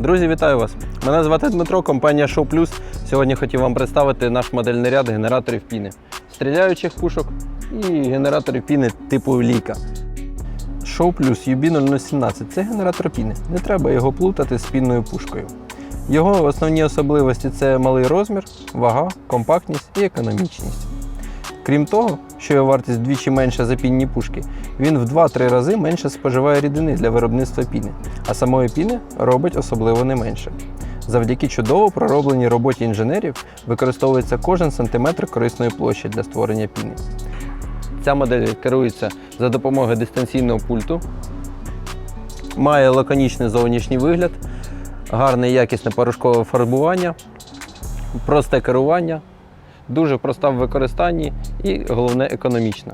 Друзі, вітаю вас! Мене звати Дмитро, компанія Show Plus. Сьогодні хотів вам представити наш модельний ряд генераторів піни, стріляючих пушок і генераторів піни типу Ліка. Show Plus UB0017 це генератор піни. Не треба його плутати з пінною пушкою. Його основні особливості це малий розмір, вага, компактність і економічність. Крім того, що його вартість вдвічі менша за пінні пушки, він в 2-3 рази менше споживає рідини для виробництва піни, а самої піни робить особливо не менше. Завдяки чудово проробленій роботі інженерів використовується кожен сантиметр корисної площі для створення піни. Ця модель керується за допомогою дистанційного пульту, має лаконічний зовнішній вигляд, гарне якісне порошкове фарбування, просте керування, дуже проста в використанні і головне економічна.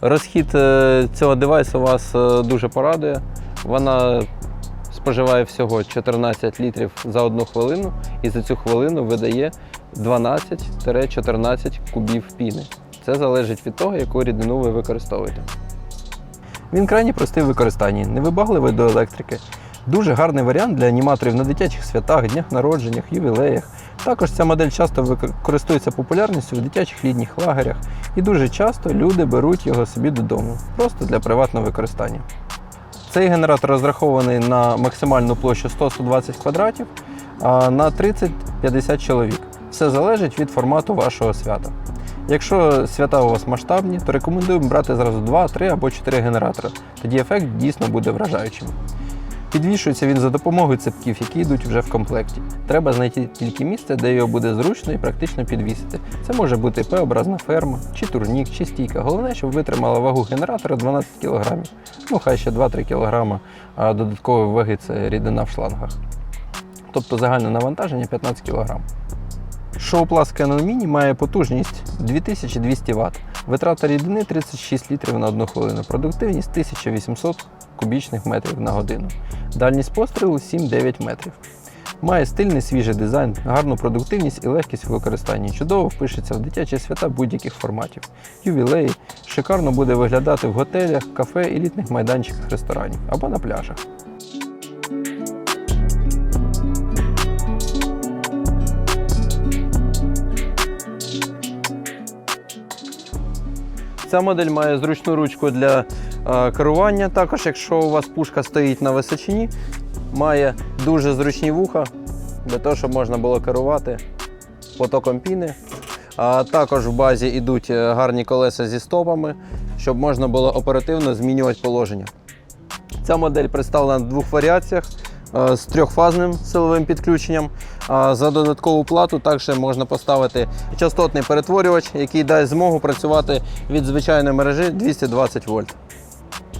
Розхід е, цього девайсу вас е, дуже порадує. Вона споживає всього 14 літрів за одну хвилину і за цю хвилину видає 12-14 кубів піни. Це залежить від того, яку рідину ви використовуєте. Він крайні простий в використанні, невибагливий до електрики. Дуже гарний варіант для аніматорів на дитячих святах, днях народженнях, ювілеях. Також ця модель часто вик- користується популярністю в дитячих літніх лагерях, і дуже часто люди беруть його собі додому, просто для приватного використання. Цей генератор розрахований на максимальну площу 100-120 квадратів, на 30-50 чоловік. Все залежить від формату вашого свята. Якщо свята у вас масштабні, то рекомендуємо брати зразу 2, 3 або 4 генератори. Тоді ефект дійсно буде вражаючим. Підвішується він за допомогою цепків, які йдуть вже в комплекті. Треба знайти тільки місце, де його буде зручно і практично підвісити. Це може бути П-образна ферма, чи турнік, чи стійка. Головне, щоб витримала вагу генератора 12 кг. Ну, хай ще 2-3 кг додаткової ваги це рідина в шлангах. Тобто загальне навантаження 15 кг. Шоуплас Canon Mini має потужність 2200 Вт, витрата рідини 36 літрів на одну хвилину, продуктивність 1800 кубічних метрів на годину, дальність пострілу 7-9 метрів. Має стильний свіжий дизайн, гарну продуктивність і легкість у використанні. Чудово впишеться в дитячі свята будь-яких форматів. Ювілеї шикарно буде виглядати в готелях, кафе, елітних майданчиках ресторанів або на пляжах. Ця модель має зручну ручку для е, керування. Також, якщо у вас пушка стоїть на височині, має дуже зручні вуха для того, щоб можна було керувати потоком піни. А також в базі йдуть е, гарні колеса зі стопами, щоб можна було оперативно змінювати положення. Ця модель представлена в двох варіаціях з трьохфазним силовим підключенням. За додаткову плату також можна поставити частотний перетворювач, який дасть змогу працювати від звичайної мережі 220 вольт.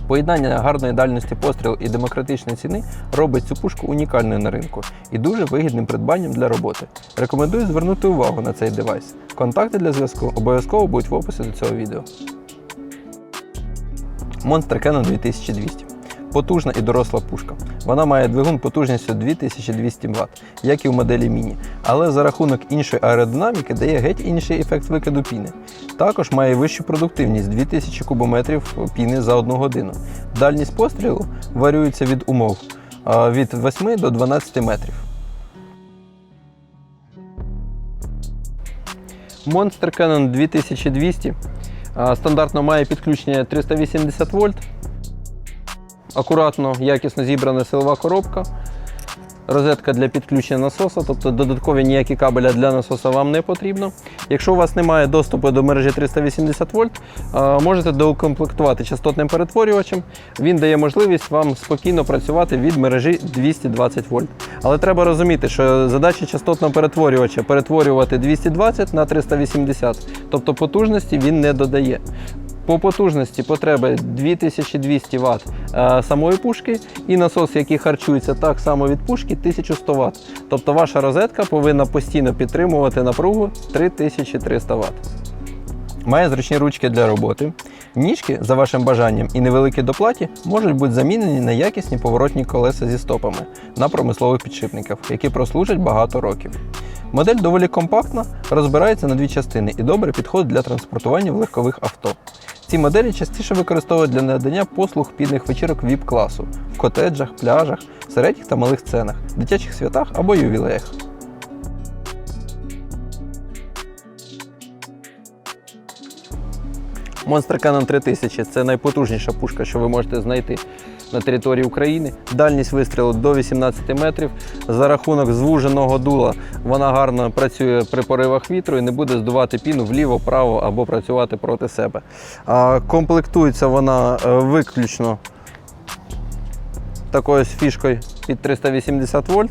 Поєднання гарної дальності пострілу і демократичної ціни робить цю пушку унікальною на ринку і дуже вигідним придбанням для роботи. Рекомендую звернути увагу на цей девайс. Контакти для зв'язку обов'язково будуть в описі до цього відео. Monster Canon 2200. Потужна і доросла пушка. Вона має двигун потужністю 2200 Вт, як і в моделі Міні, але за рахунок іншої аеродинаміки дає геть інший ефект викиду піни. Також має вищу продуктивність 2000 кубометрів піни за одну годину. Дальність пострілу варіюється від умов від 8 до 12 метрів. Monster Canon 2200 стандартно має підключення 380 вольт акуратно, якісно зібрана силова коробка, розетка для підключення насоса, тобто додаткові ніякі кабеля для насоса вам не потрібно. Якщо у вас немає доступу до мережі 380 вольт, можете доукомплектувати частотним перетворювачем. Він дає можливість вам спокійно працювати від мережі 220 вольт. Але треба розуміти, що задача частотного перетворювача перетворювати 220 на 380, тобто потужності він не додає. По потужності потреби 2200 Вт е, самої пушки і насос, який харчується так само від пушки 1100 Вт. Тобто ваша розетка повинна постійно підтримувати напругу 3300 Вт. Має зручні ручки для роботи. Ніжки, за вашим бажанням і невеликі доплаті, можуть бути замінені на якісні поворотні колеса зі стопами на промислових підшипниках, які прослужать багато років. Модель доволі компактна, розбирається на дві частини і добре підходить для транспортування в легкових авто. Ці моделі частіше використовують для надання послуг підних вечірок ВІП-класу в котеджах, пляжах, середніх та малих сценах, дитячих святах або ювілеях. Monster Cannon 3000 це найпотужніша пушка, що ви можете знайти на території України. Дальність вистрілу до 18 метрів. За рахунок звуженого дула вона гарно працює при поривах вітру і не буде здувати піну вліво, вправо або працювати проти себе. А комплектується вона е, виключно такою фішкою під 380 вольт.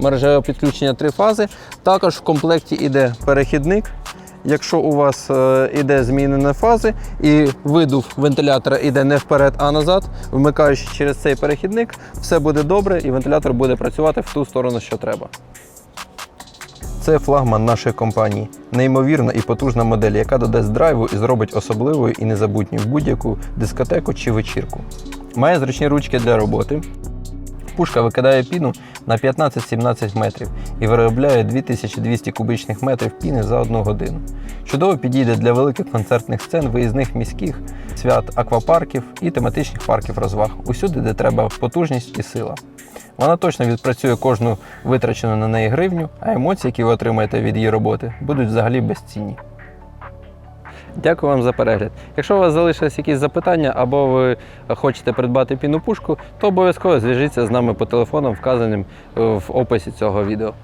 Мережеве підключення три фази. Також в комплекті йде перехідник. Якщо у вас е, іде змінена фази і видув вентилятора йде не вперед, а назад, вмикаючи через цей перехідник, все буде добре і вентилятор буде працювати в ту сторону, що треба. Це флагман нашої компанії. Неймовірна і потужна модель, яка додасть драйву і зробить особливою і незабутньою будь-яку дискотеку чи вечірку. Має зручні ручки для роботи. Пушка викидає піну на 15-17 метрів і виробляє 2200 кубічних метрів піни за одну годину. Чудово підійде для великих концертних сцен, виїзних міських свят, аквапарків і тематичних парків розваг, усюди, де треба потужність і сила. Вона точно відпрацює кожну витрачену на неї гривню, а емоції, які ви отримаєте від її роботи, будуть взагалі безцінні. Дякую вам за перегляд. Якщо у вас залишились якісь запитання або ви хочете придбати піну пушку, то обов'язково зв'яжіться з нами по телефону, вказаним е, в описі цього відео.